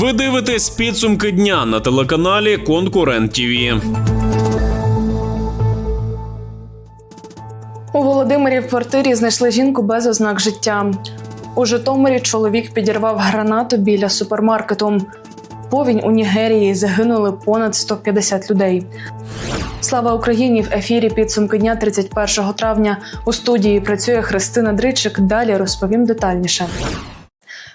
Ви дивитесь підсумки дня на телеканалі Конкурент ТІВІ. У Володимирі в квартирі знайшли жінку без ознак життя. У Житомирі чоловік підірвав гранату біля супермаркету. Повінь у Нігерії загинули понад 150 людей. Слава Україні! В ефірі підсумки дня 31 травня. У студії працює Христина Дричик. Далі розповім детальніше.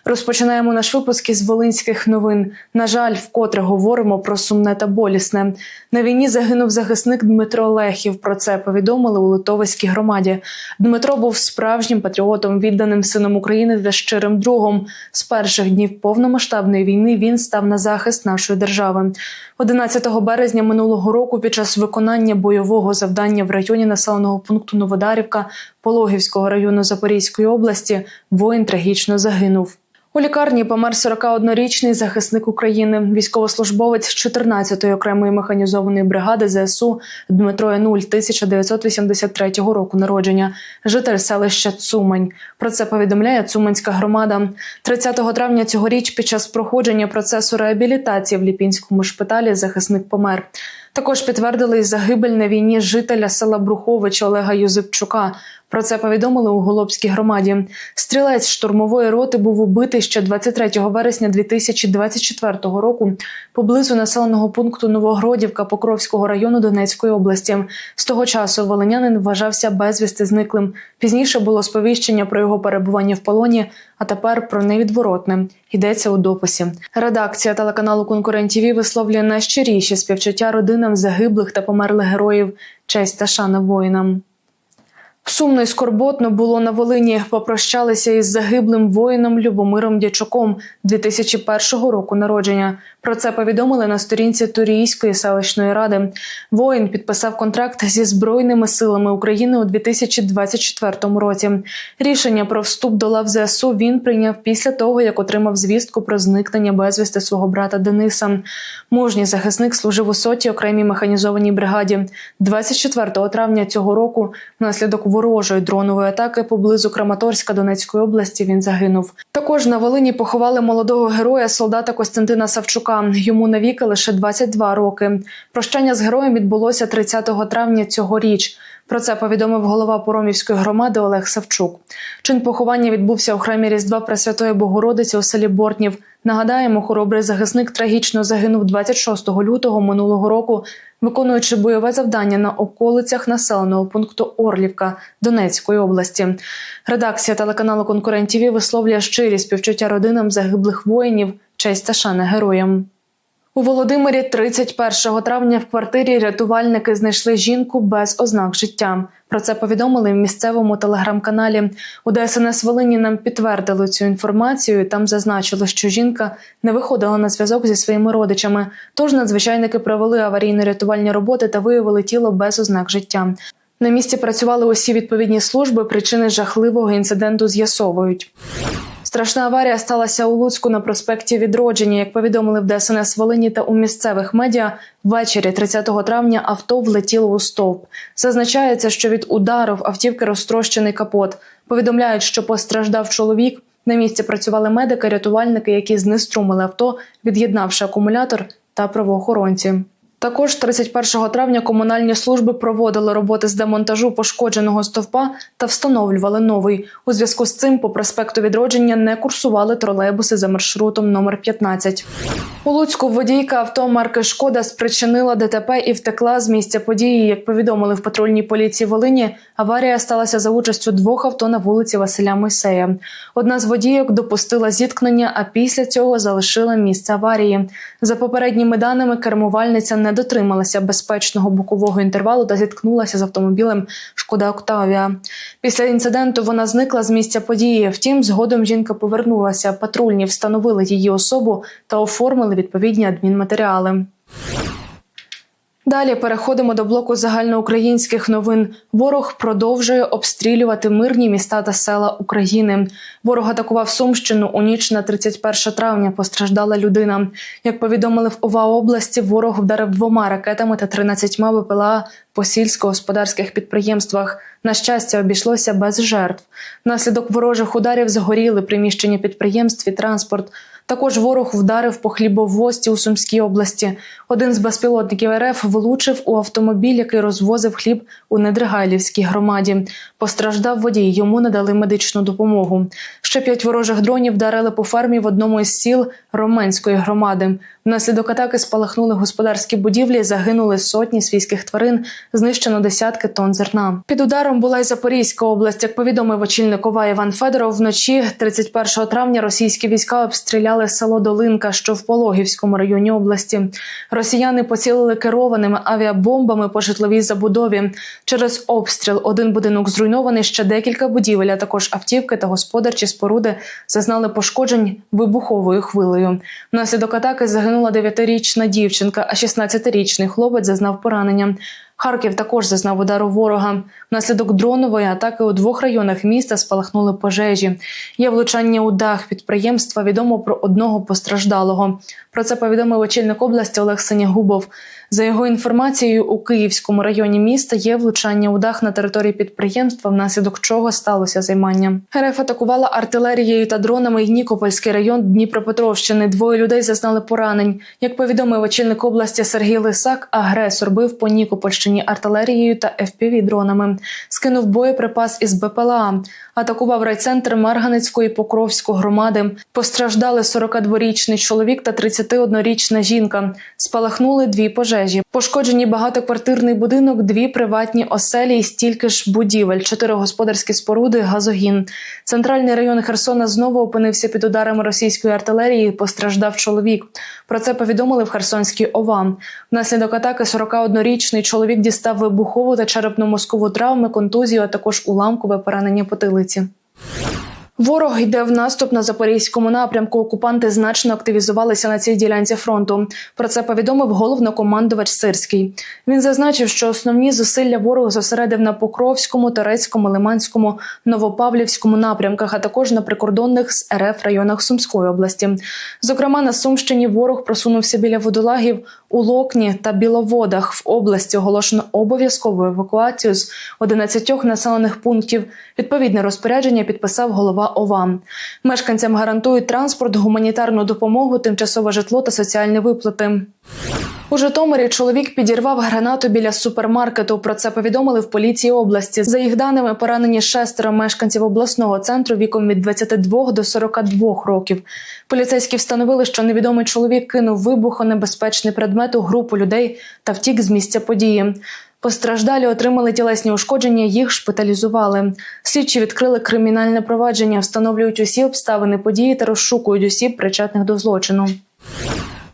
Розпочинаємо наш випуск із волинських новин. На жаль, вкотре говоримо про сумне та болісне. На війні загинув захисник Дмитро Лехів. Про це повідомили у Литовській громаді. Дмитро був справжнім патріотом, відданим сином України та щирим другом. З перших днів повномасштабної війни він став на захист нашої держави. 11 березня минулого року, під час виконання бойового завдання в районі населеного пункту Новодарівка Пологівського району Запорізької області, воїн трагічно загинув. У лікарні помер 41-річний захисник України, військовослужбовець 14-ї окремої механізованої бригади ЗСУ Дмитро Януль 1983 року народження, житель селища Цумань. Про це повідомляє Цуманська громада. 30 травня цьогоріч під час проходження процесу реабілітації в Ліпінському шпиталі захисник помер. Також підтвердили загибель на війні жителя села Брухович Олега Юзипчука. Про це повідомили у Голобській громаді. Стрілець штурмової роти був убитий ще 23 вересня 2024 року поблизу населеного пункту Новогродівка Покровського району Донецької області. З того часу волинянин вважався безвісти зниклим. Пізніше було сповіщення про його перебування в полоні, а тепер про невідворотне. Йдеться у дописі. Редакція телеканалу Конкурент ТІВІ висловлює найщиріші співчуття родинам загиблих та померлих героїв. Честь та шана воїнам. Сумно і скорботно було на Волині. Попрощалися із загиблим воїном Любомиром Дячуком 2001 року народження. Про це повідомили на сторінці Турійської селищної ради. Воїн підписав контракт зі збройними силами України у 2024 році. Рішення про вступ до лав ЗСУ він прийняв після того, як отримав звістку про зникнення безвісти свого брата Дениса. Мужній захисник служив у соті окремій механізованій бригаді. 24 травня цього року внаслідок ворожої дронової атаки поблизу Краматорська Донецької області він загинув. Також на Волині поховали молодого героя солдата Костянтина Савчука. Йому навіки лише 22 роки. Прощання з героєм відбулося 30 травня цьогоріч. Про це повідомив голова Поромівської громади Олег Савчук. Чин поховання відбувся у храмі Різдва Пресвятої Богородиці у селі Бортнів. Нагадаємо, хоробрий захисник трагічно загинув 26 лютого минулого року, виконуючи бойове завдання на околицях населеного пункту Орлівка Донецької області. Редакція телеканалу Конкурент ТІВІ висловлює щирі співчуття родинам загиблих воїнів, честь та шана героям. У Володимирі 31 травня в квартирі рятувальники знайшли жінку без ознак життя. Про це повідомили в місцевому телеграм-каналі. У ДСНС Волині нам підтвердили цю інформацію. Там зазначили, що жінка не виходила на зв'язок зі своїми родичами. Тож надзвичайники провели аварійно-рятувальні роботи та виявили тіло без ознак життя. На місці працювали усі відповідні служби. Причини жахливого інциденту з'ясовують. Страшна аварія сталася у Луцьку на проспекті Відродження. Як повідомили в ДСНС Волині та у місцевих медіа, ввечері 30 травня авто влетіло у стовп. Зазначається, що від удару в автівки розтрощений капот. Повідомляють, що постраждав чоловік. На місці працювали медики, рятувальники, які знеструмили авто, від'єднавши акумулятор та правоохоронці. Також 31 травня комунальні служби проводили роботи з демонтажу пошкодженого стовпа та встановлювали новий. У зв'язку з цим по проспекту відродження не курсували тролейбуси за маршрутом номер 15. У Луцьку водійка авто марки Шкода спричинила ДТП і втекла з місця події. Як повідомили в патрульній поліції Волині, аварія сталася за участю двох авто на вулиці Василя Мойсея. Одна з водійок допустила зіткнення, а після цього залишила місце аварії. За попередніми даними, кермувальниця не дотрималася безпечного бокового інтервалу та зіткнулася з автомобілем Шкода Октавія. Після інциденту вона зникла з місця події. Втім, згодом жінка повернулася. Патрульні встановили її особу та оформили відповідні адмінматеріали. Далі переходимо до блоку загальноукраїнських новин. Ворог продовжує обстрілювати мирні міста та села України. Ворог атакував Сумщину у ніч на 31 травня. Постраждала людина. Як повідомили в ОВА області, ворог вдарив двома ракетами та 13 БПЛА по сільськогосподарських підприємствах. На щастя, обійшлося без жертв. Внаслідок ворожих ударів згоріли приміщення підприємств і транспорт. Також ворог вдарив по хлібовозці у Сумській області. Один з безпілотників РФ влучив у автомобіль, який розвозив хліб у Недригайлівській громаді. Постраждав водій, йому надали медичну допомогу. Ще п'ять ворожих дронів вдарили по фермі в одному із сіл Роменської громади. Внаслідок атаки спалахнули господарські будівлі, загинули сотні свійських тварин, знищено десятки тонн зерна. Під ударом була й Запорізька область. Як повідомив очільник ОВА Іван Федоров, вночі 31 травня російські війська обстріляли село Долинка, що в Пологівському районі області. Росіяни поцілили керованими авіабомбами по житловій забудові. Через обстріл один будинок зруйнований, ще декілька будівель, а також автівки та господарчі споруди зазнали пошкоджень вибуховою хвилею. Внаслідок атаки загинула 9-річна дівчинка, а 16-річний хлопець зазнав поранення. Харків також зазнав удару ворога. Внаслідок дронової атаки у двох районах міста спалахнули пожежі. Є влучання у дах підприємства. Відомо про одного постраждалого. Про це повідомив очільник області Олег Синягубов. За його інформацією, у Київському районі міста є влучання у дах на території підприємства, внаслідок чого сталося займання. РФ атакувала артилерією та дронами й Нікопольський район Дніпропетровщини. Двоє людей зазнали поранень. Як повідомив очільник області Сергій Лисак, агресор бив по Нікопольщині артилерією та fpv дронами. Скинув боєприпас із БПЛА. Атакував райцентр Марганецької Покровської громади. Постраждали 42-річний чоловік та 31-річна жінка. Спалахнули дві пожежі. Пошкоджені багатоквартирний будинок, дві приватні оселі і стільки ж будівель, чотири господарські споруди, газогін. Центральний район Херсона знову опинився під ударами російської артилерії. Постраждав чоловік. Про це повідомили в Херсонській ОВА. Внаслідок атаки 41-річний чоловік дістав вибухову та черепно-мозкову травми, контузію, а також уламкове поранення потилиці. Ворог йде в наступ на запорізькому напрямку. Окупанти значно активізувалися на цій ділянці фронту. Про це повідомив головнокомандувач Сирський. Він зазначив, що основні зусилля ворог зосередив на Покровському, Торецькому, Лиманському, Новопавлівському напрямках, а також на прикордонних з РФ районах Сумської області. Зокрема, на Сумщині ворог просунувся біля водолагів у Локні та Біловодах. В області оголошено обов'язкову евакуацію з 11 населених пунктів. Відповідне розпорядження підписав голова ОВА. Мешканцям гарантують транспорт, гуманітарну допомогу, тимчасове житло та соціальні виплати. У Житомирі чоловік підірвав гранату біля супермаркету. Про це повідомили в поліції області. За їх даними, поранені шестеро мешканців обласного центру віком від 22 до 42 років. Поліцейські встановили, що невідомий чоловік кинув вибухонебезпечний предмет у групу людей та втік з місця події. Постраждалі отримали тілесні ушкодження, їх шпиталізували. Слідчі відкрили кримінальне провадження, встановлюють усі обставини події та розшукують осіб, причетних до злочину.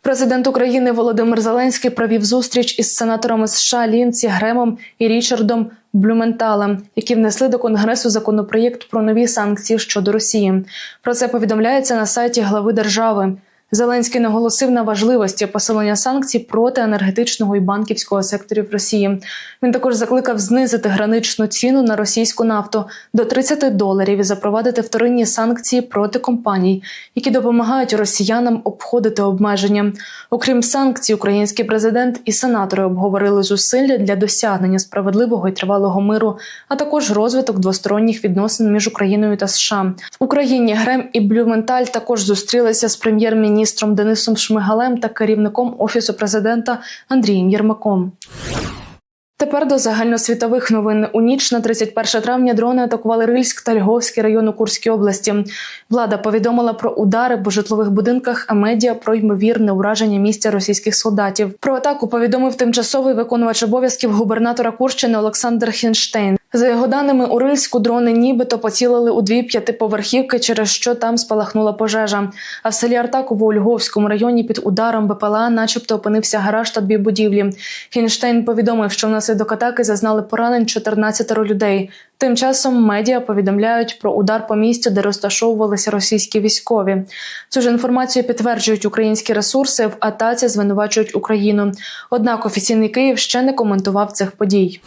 Президент України Володимир Зеленський провів зустріч із сенаторами США Лінці Гремом і Річардом Блюменталем, які внесли до конгресу законопроєкт про нові санкції щодо Росії. Про це повідомляється на сайті глави держави. Зеленський наголосив на важливості посилення санкцій проти енергетичного і банківського секторів Росії. Він також закликав знизити граничну ціну на російську нафту до 30 доларів і запровадити вторинні санкції проти компаній, які допомагають росіянам обходити обмеження. Окрім санкцій, український президент і сенатори обговорили зусилля для досягнення справедливого і тривалого миру, а також розвиток двосторонніх відносин між Україною та США. В Україні Грем і Блюменталь також зустрілися з прем'єр-міністром Денисом Шмигалем та керівником офісу президента Андрієм Єрмаком. Тепер до загальносвітових новин у ніч на 31 травня дрони атакували Рильськ та Львовський район у Курській області. Влада повідомила про удари по житлових будинках, а медіа про ймовірне ураження місця російських солдатів. Про атаку повідомив тимчасовий виконувач обов'язків губернатора Курщини Олександр Хінштейн. За його даними, у Рильську дрони нібито поцілили у дві п'ятиповерхівки, через що там спалахнула пожежа. А в селі Артаково у Львовському районі під ударом БПЛА, начебто, опинився гараж та дві будівлі. Хінштейн повідомив, що внаслідок атаки зазнали поранень 14 людей. Тим часом медіа повідомляють про удар по місцю, де розташовувалися російські військові. Цю ж інформацію підтверджують українські ресурси. В атаці звинувачують Україну. Однак офіційний Київ ще не коментував цих подій.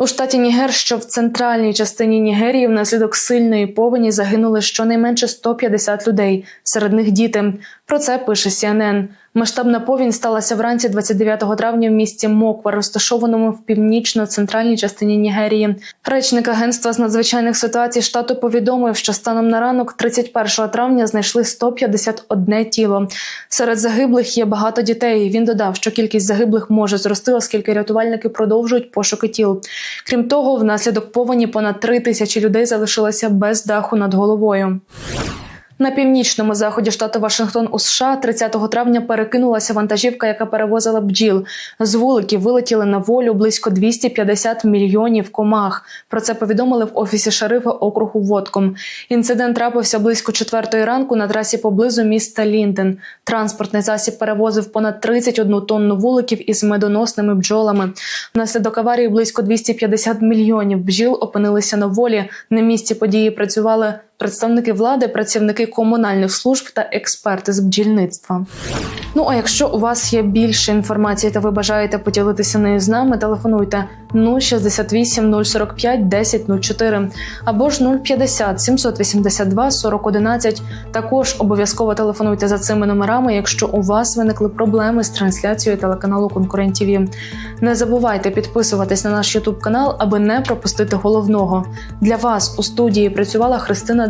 У штаті Нігер, що в центральній частині Нігерії, внаслідок сильної повені загинули щонайменше 150 людей, серед них діти. Про це пише CNN. Масштабна повінь сталася вранці 29 травня в місті Моква, розташованому в північно-центральній частині Нігерії. Речник агентства з надзвичайних ситуацій штату повідомив, що станом на ранок 31 травня знайшли 151 тіло. Серед загиблих є багато дітей. Він додав, що кількість загиблих може зрости, оскільки рятувальники продовжують пошуки тіл. Крім того, внаслідок повені понад три тисячі людей залишилося без даху над головою. На північному заході штату Вашингтон у США 30 травня перекинулася вантажівка, яка перевозила бджіл. З вуликів вилетіли на волю близько 250 мільйонів комах. Про це повідомили в офісі шерифа округу Вотком. Інцидент трапився близько четвертої ранку на трасі поблизу міста Лінден. Транспортний засіб перевозив понад 31 тонну вуликів із медоносними бджолами. Внаслідок аварії близько 250 мільйонів бджіл опинилися на волі. На місці події працювали представники влади, працівники комунальних служб та експерти з бджільництва. Ну а якщо у вас є більше інформації та ви бажаєте поділитися нею з нами, телефонуйте 068 045 1004 або ж 050 782 4011. Також обов'язково телефонуйте за цими номерами, якщо у вас виникли проблеми з трансляцією телеканалу Конкурент ТВ. Не забувайте підписуватись на наш Ютуб канал, аби не пропустити головного. Для вас у студії працювала Христина